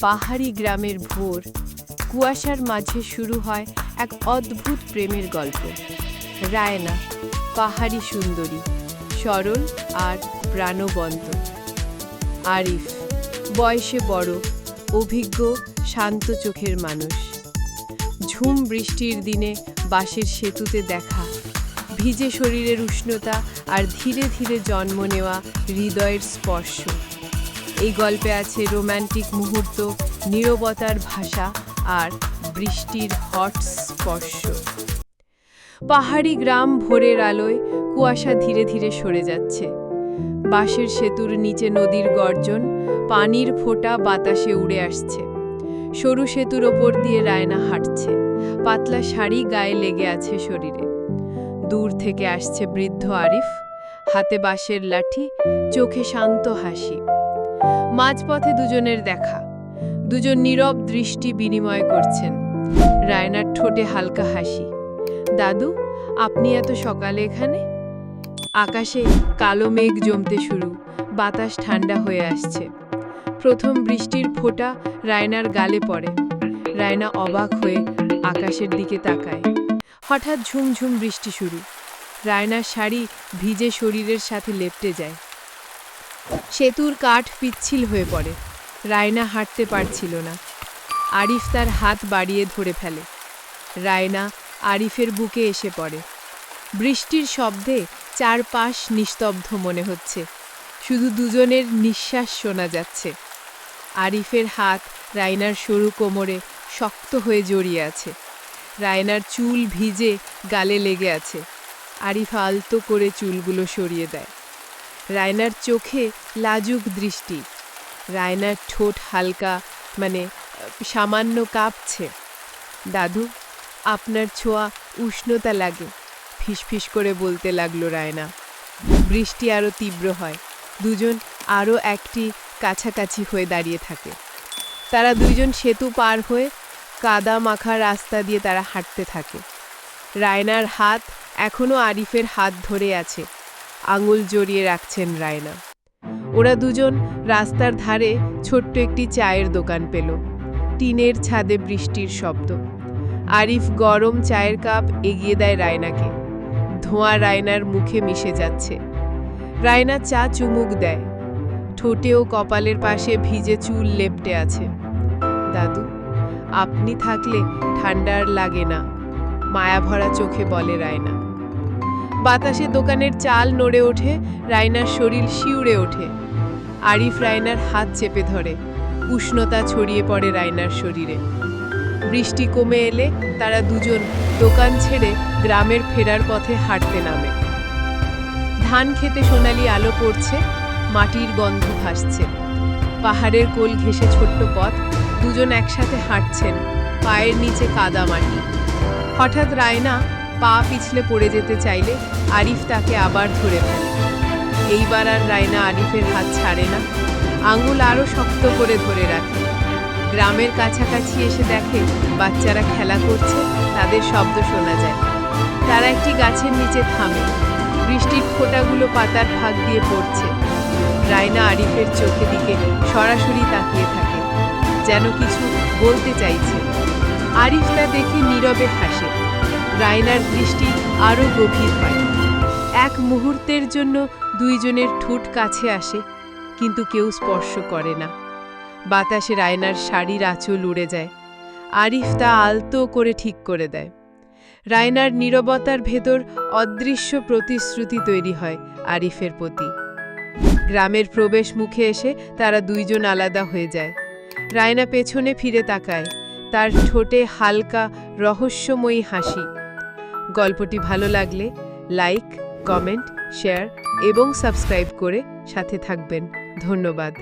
পাহাড়ি গ্রামের ভোর, কুয়াশার মাঝে শুরু হয় এক অদ্ভুত প্রেমের গল্প। রায়না, পাহাড়ি সুন্দরী, সরল আর প্রাণবন্ত। আরিফ, বয়সে বড়, অভিজ্ঞ, শান্ত চোখের মানুষ। ঝুম বৃষ্টির দিনে বাঁশের সেতুতে দেখা, ভিজে শরীরের উষ্ণতা আর ধীরে ধীরে জন্ম নেওয়া হৃদয়ের স্পর্শ। এই গল্পে আছে রোম্যান্টিক মুহূর্ত, নীরবতার ভাষা আর বৃষ্টির হট স্পর্শ। পাহাড়ি গ্রাম ভোরের আলোয় কুয়াশা ধীরে ধীরে সরে যাচ্ছে। বাঁশের সেতুর নিচে নদীর গর্জন, পানির ফোঁটা বাতাসে উড়ে আসছে। সরু সেতুর ওপর দিয়ে রায়না হাঁটছে। পাতলা শাড়ি গায়ে লেগে আছে শরীরে। দূর থেকে আসছে বৃদ্ধ আরিফ। হাতে বাঁশের লাঠি, চোখে শান্ত হাসি। মাঝপথে দুজনের দেখা। দুজন নীরব দৃষ্টি বিনিময় করছেন। রায়নার ঠোঁটে হালকা হাসি। দাদু, আপনি এত সকালে এখানে? আকাশে কালো মেঘ জমতে শুরু, বাতাস ঠান্ডা হয়ে আসছে। প্রথম বৃষ্টির ফোঁটা রায়নার গালে পড়ে। রায়না অবাক হয়ে আকাশের দিকে তাকায়। হঠাৎ ঝুমঝুম বৃষ্টি শুরু। রায়নার শাড়ি ভিজে শরীরের সাথে লেপটে যায়। সেতুর কাঠ পিচ্ছিল হয়ে পড়ে। রায়না হাঁটতে পারছিল না। আরিফ তার হাত বাড়িয়ে ধরে ফেলে। রায়না আরিফের বুকে এসে পড়ে। বৃষ্টির শব্দে চারপাশ নিস্তব্ধ মনে হচ্ছে। শুধু দুজনের নিঃশ্বাস শোনা যাচ্ছে। আরিফের হাত রায়নার সরু কোমরে শক্ত হয়ে জড়িয়ে আছে। রায়নার চুল ভিজে গালে লেগে আছে। আরিফ আলতো করে চুলগুলো সরিয়ে দেয়। রায়নার চোখে লাজুক দৃষ্টি। রায়নার ঠোঁট হালকা মানে সামান্য কাঁপছে। দাদু, আপনার ছোঁয়া উষ্ণতা লাগে, ফিসফিস করে বলতে লাগল রায়না। বৃষ্টি আরও তীব্র হয়। দুজন আরও একটি কাছাকাছি হয়ে দাঁড়িয়ে থাকে। তারা দুইজন সেতু পার হয়ে কাদা মাখা রাস্তা দিয়ে তারা হাঁটতে থাকে। রায়নার হাত এখনও আরিফের হাত ধরে আছে। আঙুল জড়িয়ে রাখছেন রায়না। ওরা দুজন রাস্তার ধারে ছোট্ট একটি চায়ের দোকান পেল। টিনের ছাদে বৃষ্টির শব্দ। আরিফ গরম চায়ের কাপ এগিয়ে দেয় রায়নাকে। ধোঁয়া রায়নার মুখে মিশে যাচ্ছে। রায়না চা চুমুক দেয়। ঠোঁটে ও কপালের পাশে ভিজে চুল লেপটে আছে। দাদু, আপনি থাকলে ঠান্ডার লাগে না। মায়াভরা চোখে বলে রায়না। বাতাসে দোকানের চাল নড়ে ওঠে রায়নার শরীর শিউরে ওঠে। আরিফ রায়নার হাত চেপে ধরে, উষ্ণতা ছড়িয়ে পড়ে রায়নার শরীরে। বৃষ্টি কমে এলে তারা দুজন দোকান ছেড়ে গ্রামের ফেরার পথে হাঁটতে নামে। ধান খেতে সোনালি আলো পড়ছে, মাটির গন্ধ ভাসছে। পাহাড়ের কোল ঘেঁষে ছোট্ট পথ, দুজন একসাথে হাঁটছেন, পায়ের নিচে কাদা মাটি। হঠাৎ রায়না পা পিছলে পড়ে যেতে চাইলে আরিফ তাকে আবার ধরে ফেলে এইবার আর রায়না আরিফের হাত ছাড়ে না। আঙুল আরও শক্ত করে ধরে রাখে। গ্রামের কাছাকাছি এসে দেখে বাচ্চারা খেলা করছে, তাদের শব্দ শোনা যায়। তারা একটি গাছের নিচে থামে। বৃষ্টির ফোঁটাগুলো পাতার ফাঁক দিয়ে পড়ছে। রায়না আরিফের চোখে দিকে সরাসরি তাকিয়ে থাকে। যেন কিছু বলতে চাইছে। আরিফ তা দেখে নীরবে হাসে। রায়নার দৃষ্টি আরও গভীর হয়। এক মুহূর্তের জন্য দুইজনের ঠোঁট কাছে আসে, কিন্তু কেউ স্পর্শ করে না। বাতাসে রায়নার শাড়ির আঁচল উড়ে যায়। আরিফ তা আলতো করে ঠিক করে দেয়। রায়নার নীরবতার ভেতর অদৃশ্য প্রতিশ্রুতি তৈরি হয় আরিফের প্রতি। গ্রামের প্রবেশ মুখে এসে তারা দুইজন আলাদা হয়ে যায়। রায়না পেছনে ফিরে তাকায়। তার ঠোঁটে হালকা রহস্যময়ী হাসি। গল্পটি ভালো লাগলে লাইক কমেন্ট শেয়ার এবং সাবস্ক্রাইব করে সাথে থাকবেন। ধন্যবাদ।